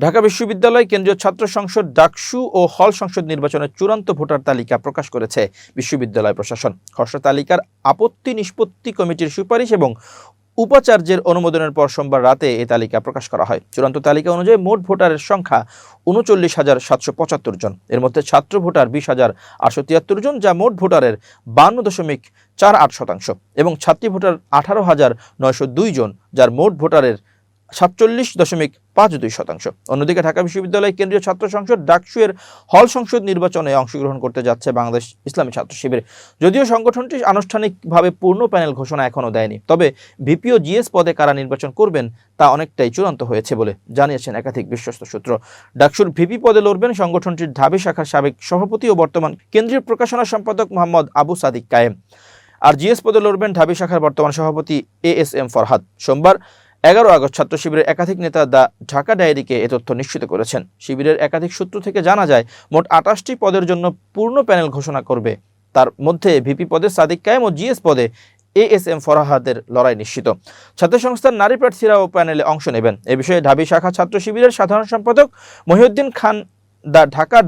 ঢাকা বিশ্ববিদ্যালয় কেন্দ্রীয় ছাত্র সংসদ ডাকসু ও হল সংসদ নির্বাচনের চূড়ান্ত ভোটার তালিকা প্রকাশ করেছে বিশ্ববিদ্যালয় প্রশাসন। খসড়া তালিকার আপত্তি নিষ্পত্তি কমিটির সুপারিশ এবং উপাচার্যের অনুমোদনের পর সোমবার রাতে এই তালিকা প্রকাশ করা হয়। চূড়ান্ত তালিকা অনুযায়ী মোট ভোটারের সংখ্যা উনচল্লিশ হাজার সাতশো পঁচাত্তর জন। এর মধ্যে ছাত্র ভোটার বিশ হাজার আটশো তিয়াত্তর জন, যা মোট ভোটারের বান্ন দশমিক চার আট শতাংশ এবং ছাত্রী ভোটার আঠারো হাজার নয়শো দুই জন, যার মোট ভোটারের সাতচল্লিশ দশমিক পাঁচ দুই শতাংশ। অন্যদিকে ঢাকা বিশ্ববিদ্যালয় কেন্দ্রীয় ছাত্র সংসদ ডাকসুয়ের হল সংসদ নির্বাচনে অংশগ্রহণ করতে যাচ্ছে বাংলাদেশ ইসলামী ছাত্র শিবির। যদিও সংগঠনটি আনুষ্ঠানিকভাবে পূর্ণ প্যানেল ঘোষণা এখনও দেয়নি, তবে ভিপি ও জিএস পদে কারা নির্বাচন করবেন তা অনেকটাই চূড়ান্ত হয়েছে বলে জানিয়েছেন একাধিক বিশ্বস্ত সূত্র। ডাকসুর ভিপি পদে লড়বেন সংগঠনটির ঢাবি শাখার সাবেক সভাপতি ও বর্তমান কেন্দ্রীয় প্রকাশনা সম্পাদক মোহাম্মদ আবু সাদিক কায়েম। আর জিএস পদে লড়বেন ঢাবি শাখার বর্তমান সভাপতি এ এস এম ফরহাদ। সোমবার এগারো আগস্ট ছাত্র শিবিরের একাধিক নেতা দ্য ঢাকা ডায়েরিকে এ তথ্য নিশ্চিত করেছেন। শিবিরের একাধিক সূত্র থেকে জানা যায়, মোট আটাশটি পদের জন্য পূর্ণ প্যানেল ঘোষণা করবে। তার মধ্যে ভিপি পদে সাদিক কায়েম ও জিএস পদে এ এস এম ফরাহাদের লড়াই নিশ্চিত। ছাত্র সংস্থার নারী প্রার্থীরাও প্যানেলে অংশ নেবেন। এ বিষয়ে ঢাবি শাখা ছাত্র শিবিরের সাধারণ সম্পাদক মহিউদ্দিন খান দ্য ঢাকা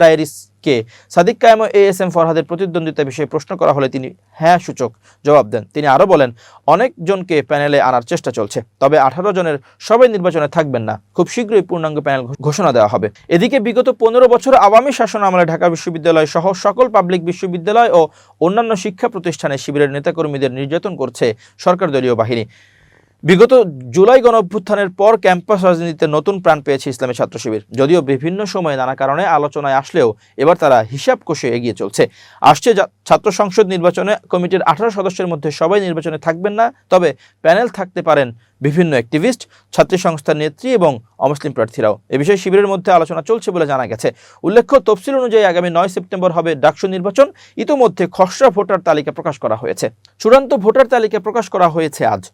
ডায়েরিসকে সাদিক কায়েম ও এ এস এম ফরহাদের প্রতিদ্বন্দ্বিতা বিষয়ে প্রশ্ন করা হলে তিনি হ্যাঁ সূচক জবাব দেন। তিনি আরও বলেন, অনেকজনকে প্যানেলে আনার চেষ্টা চলছে, তবে আঠারো জনের সবাই নির্বাচনে থাকবেন না। খুব শীঘ্রই পূর্ণাঙ্গ প্যানেল ঘোষণা দেওয়া হবে। এদিকে বিগত পনেরো বছর আওয়ামী শাসন আমলে ঢাকা বিশ্ববিদ্যালয় সহ সকল পাবলিক বিশ্ববিদ্যালয় ও অন্যান্য শিক্ষা প্রতিষ্ঠানে শিবিরের নেতাকর্মীদের নির্যাতন করছে সরকার দলীয় বাহিনী। বিগত জুলাই গণ অভ্যুত্থানের পর ক্যাম্পাস রাজনীতিতে নতুন প্রাণ পেয়েছে ইসলামী ছাত্র শিবির। যদিও বিভিন্ন সময়ে নানা কারণে আলোচনায় আসলেও এবার তারা হিসাব কষে এগিয়ে চলছে। আসছে ছাত্র সংসদ নির্বাচনে কমিটির আঠারো সদস্যের মধ্যে সবাই নির্বাচনে থাকবেন না, তবে প্যানেল থাকতে পারেন বিভিন্ন অ্যাক্টিভিস্ট, ছাত্রী সংস্থার নেত্রী এবং অমুসলিম প্রার্থীরাও। এ বিষয়ে শিবিরের মধ্যে আলোচনা চলছে বলে জানা গেছে। উল্লেখ্য, তফসিল অনুযায়ী আগামী নয় সেপ্টেম্বর হবে ডাকসু নির্বাচন। ইতোমধ্যে খসড়া ভোটার তালিকা প্রকাশ করা হয়েছে। চূড়ান্ত ভোটার তালিকা প্রকাশ করা হয়েছে আজ।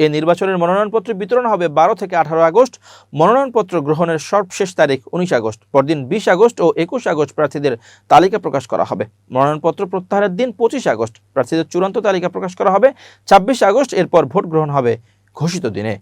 এ নির্বাচনের মনোনয়নপত্র বিতরণ হবে বারো থেকে আঠারো আগস্ট। মনোনয়নপত্র গ্রহণের সর্বশেষ তারিখ উনিশ আগস্ট। পরদিন বিশ আগস্ট ও একুশ আগস্ট প্রার্থীদের তালিকা প্রকাশ করা হবে। মনোনয়নপত্র প্রত্যাহারের দিন পঁচিশ আগস্ট। প্রার্থীদের চূড়ান্ত তালিকা প্রকাশ করা হবে। ছাব্বিশ আগস্ট এরপর ভোট গ্রহণ হবে ঘোষিত দিনে।